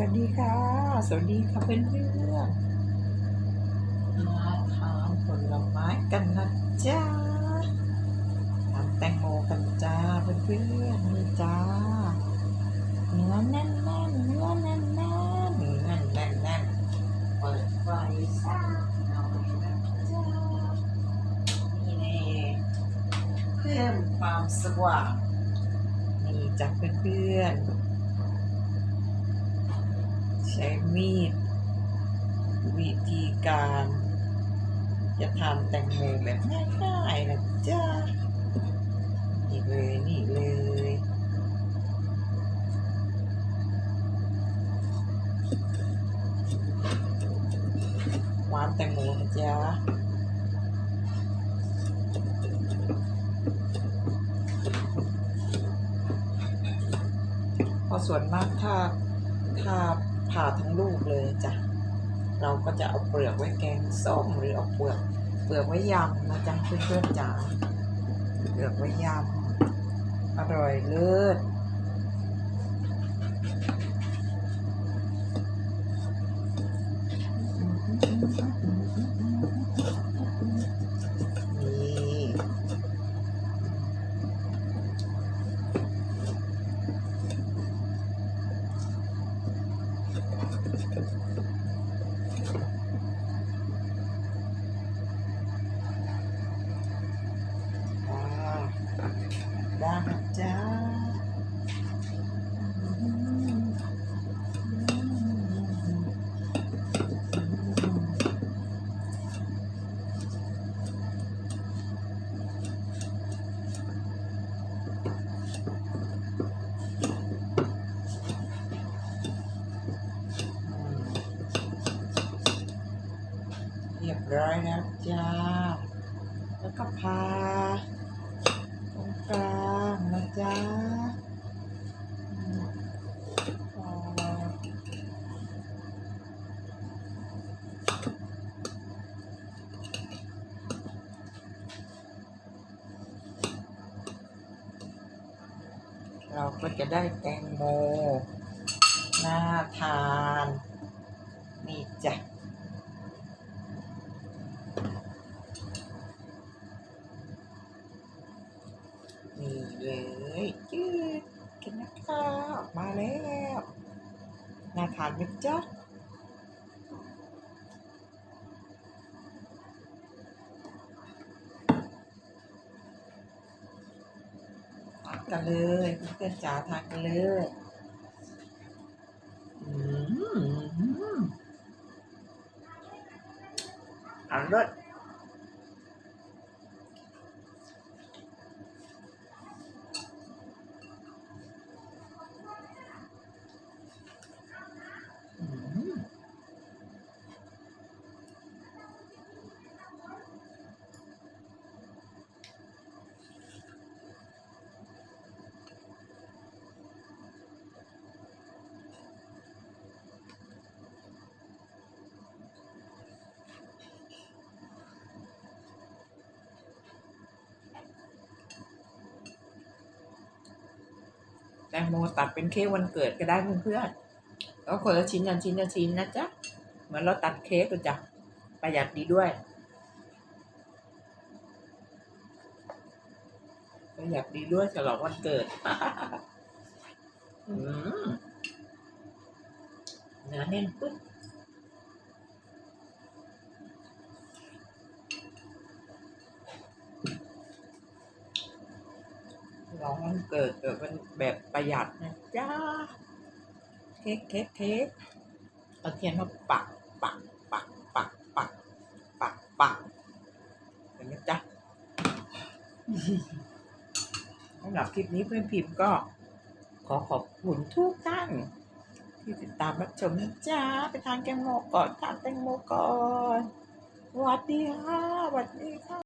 วัสดีค่ะ สวัสดีค่ะเพื่อนเพื่อนมาทานผลไม้กันนะจ๊ะทานแตงโมกันจ้าเพื่อนเพื่อนนี่จ้าเนื้อแน่นแน่นเนื้อแน่นแน่นเนื้อแน่นแน่นแน่นเปิดไฟซ่าหน่อยนะจ๊ะนี่แน่เพิ่มความสว่างนี่จ้ะเพื่อนๆ ใช้มีด วิธีการ จะทำแตงโมแบบง่ายๆนะจ๊ะนี่เลยนี่เลยหวานแตงโมนะจ๊ะพอส่วนมากถ้าถ้า ผ่าทั้งลูกเลยจ้ะ เราก็จะเอาเปลือกไว้แกงส้มหรือเอาเปลือกเปลือกไว้ยำนะจ๊ะเพื่อนๆจ๋าเปลือกไว้ยำอร่อยเลิศอว้าว ได้นะจ๊ะเรียบร้อยแล้วจ้า แล้วก็พาตรงกลางนะจ๊ะอืมพอ เราก็จะได้แตงโมน่าทาน นี่จ้ะนี่เลยจืดกินนะคะมาแล้ว น่าทานไหมจ๊ะทาน กันเลยเพื่อนจ๋าทานกันเลยอืมอร่อย แตงโมตัดเป็นเค้กวันเกิดก็ได้เพื่อนๆก็คนละชิ้นละชิ้นละชิ้นนะจ๊ะ เหมือนเราตัดเค้กเลยจ้ะประหยัดดีด้วย ประหยัดดีด้วยฉลองวันเกิดอืมเนื้อแน่นปึ๊บ ฉลองวันเกิดแบบเป็นแบบประหยัดนะจ๊ะเค้กเค้กเค้กเอาเทียนมาปักปักปักปักปักปักปักเห็นไหมจ๊ะสำหรับคลิปนี้เพื่อนพิมพ์ก็ขอขอบคุณทุกท่านที่ติดตามรับชมนะจ๊ะไปทานแตงโมก่อนทานแตงโมก่อนสวัสดีค่ะสวัสดีค่ะ